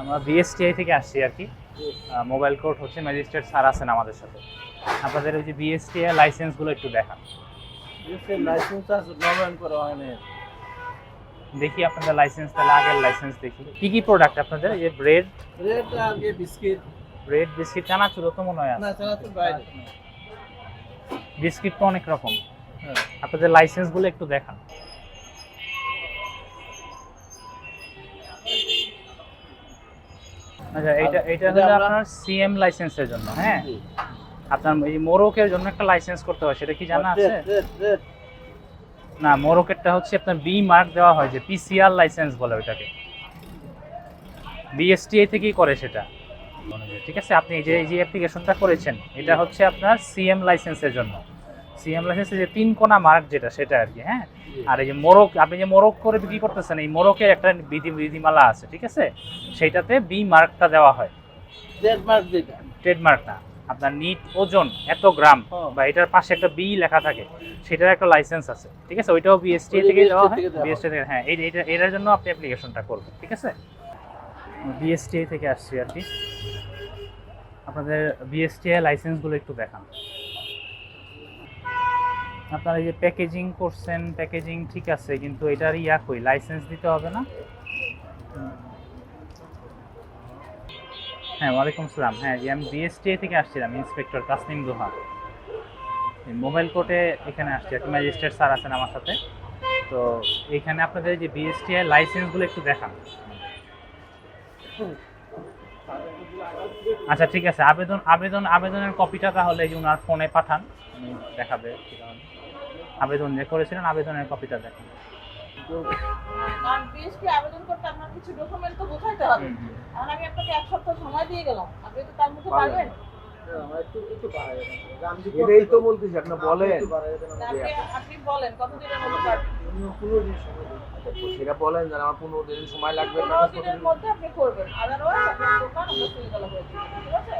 আমরা বিএসটিআই থেকে আসছি আর কি। মোবাইল কোর্ট হচ্ছে ম্যাজিস্ট্রেট স্যার আছেন আমাদের সাথে। আপনাদের ওই যে বিএসটিআই লাইসেন্সগুলো একটু দেখান। দেখি আপনাদের লাইসেন্স তাহলে আগের লাইসেন্স দেখি। কি কি প্রোডাক্ট আপনাদের? এই যে ব্রেড রেট আগে বিস্কিট ব্রেড বিস্কিট চানাচুর তো মনে হয় না। বাইরে। বিস্কিট তো অনেক রকম। হ্যাঁ। আপনাদের লাইসেন্সগুলো একটু দেখান। আচ্ছা এটা এটা এটা হলো আপনার সিএম লাইসেন্সের জন্য হ্যাঁ? আপনার এই মোরকের জন্য একটা লাইসেন্স করতে হয় সেটা কি জানা আছে। না মোরকেরটা হচ্ছে আপনার বি মার্ক দেওয়া হয় যে পিসিআর লাইসেন্স বলে ওটাকে বিএসটিআই থেকেই করে সেটা। ঠিক আছে আপনি যে এই যে অ্যাপ্লিকেশনটা করেছেন এটা হচ্ছে আপনার সিএম লাইসেন্সের জন্য। সিএম যে তিন কোনা মার্ক যেটা সেটা আর কি হ্যাঁ? আর এই যে মোরক আপনি যে মোরক করে বিক্রি করতেছেন এই মোরকের একটা বিধি বিধিমালা আছে ঠিক আছে? সেইটাতে বি মার্কটা দেওয়া হয়। রেট মার্ক যেটা। ট্রেডমার্ক না। আপনার নিট ওজন এত গ্রাম। বা এটার পাশে একটা বি লেখা থাকে সেটার একটা লাইসেন্স আছে ঠিক আছে? ওইটাও বিএসটি থেকে দেওয়া হয়। বিএসটি থেকে হ্যাঁ এই- এইটা এটার জন্য আপনি অ্যাপ্লিকেশনটা করবেন ঠিক আছে? বিএসটি থেকে আসছি আর কি। আপনাদের বিএসটিআই লাইসেন্সগুলো একটু দেখান। আপনারা এই যে প্যাকেজিং করছেন প্যাকেজিং ঠিক আছে কিন্তু এটার ইয়া কই? লাইসেন্স দিতে হবে না? হ্যাঁ ওয়ালাইকুম আসসালাম। হ্যাঁ জি, আমি বিএসটিএ থেকে আসছিলাম ইন্সপেক্টর তাসনিম দোহা মোবাইল কোর্টে এখানে আসছি কি ম্যাজিস্ট্রেট স্যার আছেন আমার সাথে। তো এখানে আপনাদের যে বিএসটিআই লাইসেন্সগুলো একটু দেখান। আচ্ছা ঠিক আছে আবেদন আবেদন আবেদনের কপিটা তাহলে ওনার ফোনে পাঠান। দেখাবে। আবেদন যে করেছিলেন আবেদনের কপিটা দেখেন। আবেদন করতে আপনার কিছু ডকুমেন্ট তো বোঝাইতে হবে। এখন আমি আপনাকে এক সপ্তাহ সময় দিয়ে গেলাম। আপনি তো তার মধ্যে পারবেন? এটাই তো বলতেছি আপনি বলেন। আপনি বলেন কতদিনের মধ্যে পারবেন? সেটা বলেন যে আমার পনেরো দিন সময় লাগবে পনেরো দিনের মধ্যে আপনি করবেন। আদারওয়াইজ আপনার দোকান আমরা সিল করা ঠিক আছে?